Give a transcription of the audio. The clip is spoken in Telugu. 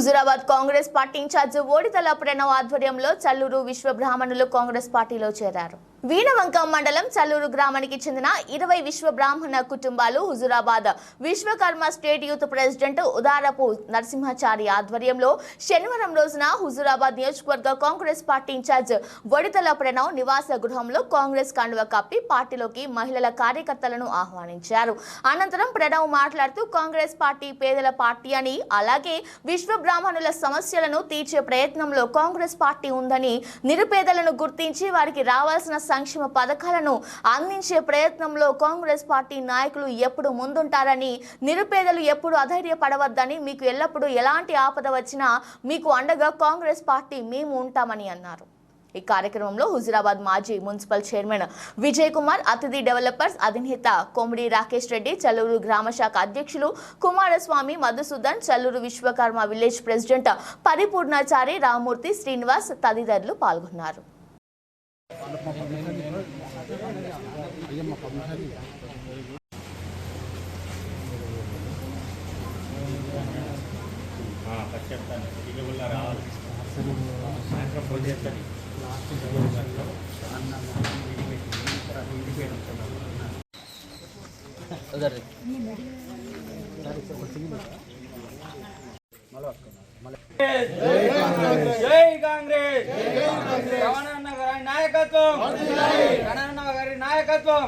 హుజురాబాద్ కాంగ్రెస్ పార్టీ ఇన్ఛార్జ్ ఓడితల ప్రణవ్ ఆధ్వర్యంలో చల్లూరు విశ్వబ్రాహ్మణులు కాంగ్రెస్ పార్టీలో చేరారు. వీణవంకం మండలం చల్లూరు గ్రామానికి చెందిన ఇరవై విశ్వ బ్రాహ్మణ కుటుంబాలు Huzurabad Vishwakarma state youth president Udarapu Narasimhachari ఆధ్వర్యంలో శనివారం రోజున హుజురాబాద్ నియోజకవర్గ కాంగ్రెస్ పార్టీ ఇన్ఛార్జ్ ఒడితల ప్రణవ్ నివాస గృహంలో కాంగ్రెస్ కండువ కప్పి పార్టీలోకి మహిళల కార్యకర్తలను ఆహ్వానించారు. అనంతరం ప్రణవ్ మాట్లాడుతూ కాంగ్రెస్ పార్టీ పేదల పార్టీ అని అలాగే విశ్వ బ్రాహ్మణుల సమస్యలను తీర్చే ప్రయత్నంలో కాంగ్రెస్ పార్టీ ఉందని నిరుపేదలను గుర్తించి వారికి రావాల్సిన సంక్షేమ పథకాలను అందించే ప్రయత్నంలో కాంగ్రెస్ పార్టీ నాయకులు ఎప్పుడు ముందుంటారని నిరుపేదలు ఎప్పుడు అధైర్యపడవద్దని మీకు ఎల్లప్పుడూ ఎలాంటి ఆపద వచ్చినా మీకు అండగా కాంగ్రెస్ పార్టీ మేము ఉంటామని అన్నారు. ఈ కార్యక్రమంలో హుజురాబాద్ మాజీ మున్సిపల్ చైర్మన్ విజయ్ కుమార్ అతిథి డెవలపర్స్ అధినేత కొమిడి రాకేష్ రెడ్డి చల్లూరు గ్రామ శాఖ అధ్యక్షులు కుమారస్వామి మధుసూదన్ చల్లూరు విశ్వకర్మ విలేజ్ ప్రెసిడెంట్ పరిపూర్ణాచారి రామూర్తి శ్రీనివాస్ తదితరులు పాల్గొన్నారు. చెప్తాను ఇటీవల రావాలి సాయంత్రం ఫోన్ చేస్తాను జై కాంగ్రెస్ రమణన్న గారి నాయకత్వం. రమణన్న గారి నాయకత్వం.